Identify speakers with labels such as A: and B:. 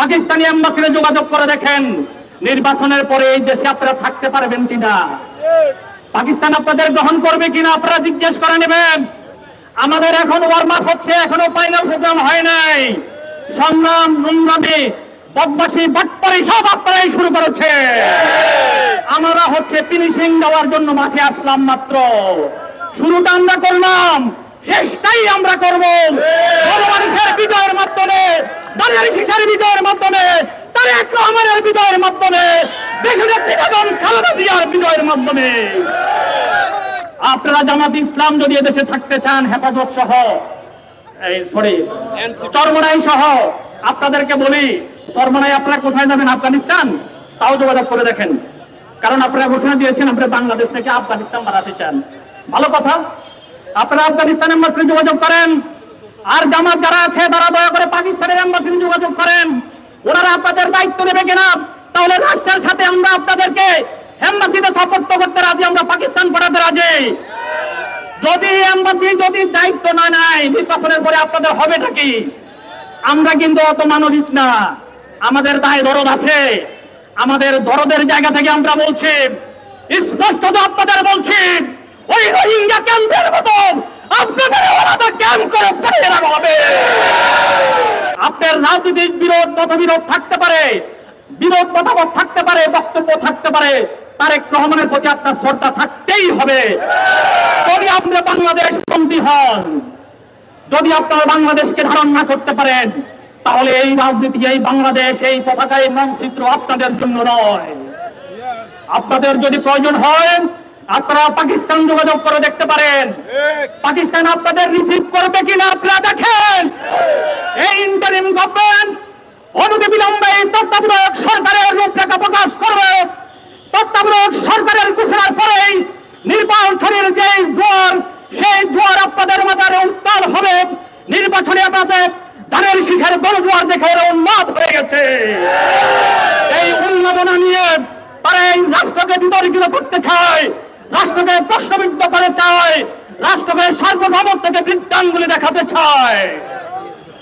A: পাকিস্তানি এম্বাসিতে যোগাযোগ করে দেখেন নির্বাচনের পরে এই দেশে আপনারা থাকতে পারবেন কিনা? পাকিস্তান আপনাদের গ্রহণ করবে কিনা আপনারা জিজ্ঞেস করে নেবেন। আমাদের এখন ওয়ার্ম আপ হচ্ছে এখনও ফাইনাল প্রোগ্রাম হয় নাই। সংগ্রাম নোংরামে বদমাসি বাটপারি সব আপনারাই শুরু করেছে আমরা হচ্ছে ফিনিশিং দেওয়ার জন্য মাঠে আসলাম মাত্র। শুরুটা আমরা করলাম শেষটাই আমরা করব। মানুষের বিজয়ের মাধ্যমে বিজয়ের মাধ্যমে খালেদা জিয়ার বিজয়ের মাধ্যমে। আপনারা জামাত ইসলাম যদি এদেশে থাকতে চান, হেফাজত সহ, এই সরি চরমনাই সহ, আপনাদেরকে বলি, চরমনাই আপনারা কোথায় যাবেন? আফগানিস্তান? তাও যোগাযোগ করে দেখেন। কারণ আপনারা ঘোষণা দিয়েছেন, আপনারা বাংলাদেশ থেকে আফগানিস্তান বাড়াতে চান। ভালো কথা। আপনারা আফগানিস্তানের এম্বাসিতে যোগাযোগ করেন। আর জামাত যারা আছে, তারা দয়া করে পাকিস্তানের এম্বাসিতে যোগাযোগ করেন। ওনারা আপনাদের দায়িত্ব নেবে কিনা? তাহলে রাষ্ট্রের সাথে আমরা আপনাদেরকে এম্বাসিতে সাপোর্ট করতে রাজি, আমরা পাকিস্তান পড়াতে রাজি। যদি এম্বাসি যদি দায়িত্ব না নেয়, নির্বাচনের পরে আপনাদের হবেটা কি? আমরা কিন্তু অত মানবিক না। আমাদের দায় দরদ আছে। আমাদের দরদের জায়গা থেকে আমরা বলছি, স্পষ্টত আপনাদের বলছি, ওই রোহিঙ্গা ক্যাম্পের মতো আপনাদের ক্যাম্প করে ফেলে হবে। আপনার রাজনৈতিক বিরোধ মতবিরোধ থাকতে পারে, বিরোধ মতামত থাকতে পারে, বক্তব্য থাকতে পারে, তারেক রহমানের প্রতি আপনার শ্রদ্ধা থাকতেই হবে। যদি আপনি বাংলাদেশ বন্দী হন, যদি আপনারা বাংলাদেশকে ধারণ না করতে পারেন, তাহলে এই রাজনীতি, এই বাংলাদেশ, এই পতাকা এই মানচিত্র আপনাদের জন্য নয়। আপনাদের যদি প্রয়োজন হয় আপনারা পাকিস্তান যোগাযোগ করে দেখতে পারেন। পাকিস্তান আপনাদের রিসিভ করবে কিনা আপনারা দেখেন। এই ইন্টারিম গভর্নমেন্ট অনতি বিলম্বে তত্ত্বাবধায়ক সরকারের রূপরেখা প্রকাশ করবে। তত্ত্বাবধায়ক সরকারের ঘোষণার পরেই নির্বাচনের যে জোয়ার সেই জোয়ার আপনাদের মাথায় উত্তাল হবে। নির্বাচনে আপনাদের ধানের শীষের বড় জোয়ার দেখে ওরা উন্মাদ হয়ে গেছে। এই উন্মাদনা নিয়ে তারা এই রাষ্ট্রকে বিতর্কিত করতে চায়। রাষ্ট্রকে প্রশ্নবিদ্ধ করে চায় রাষ্ট্রকে সার্বভৌমত্বকে বৃত্তাঙ্গুলি দেখাতে চায়।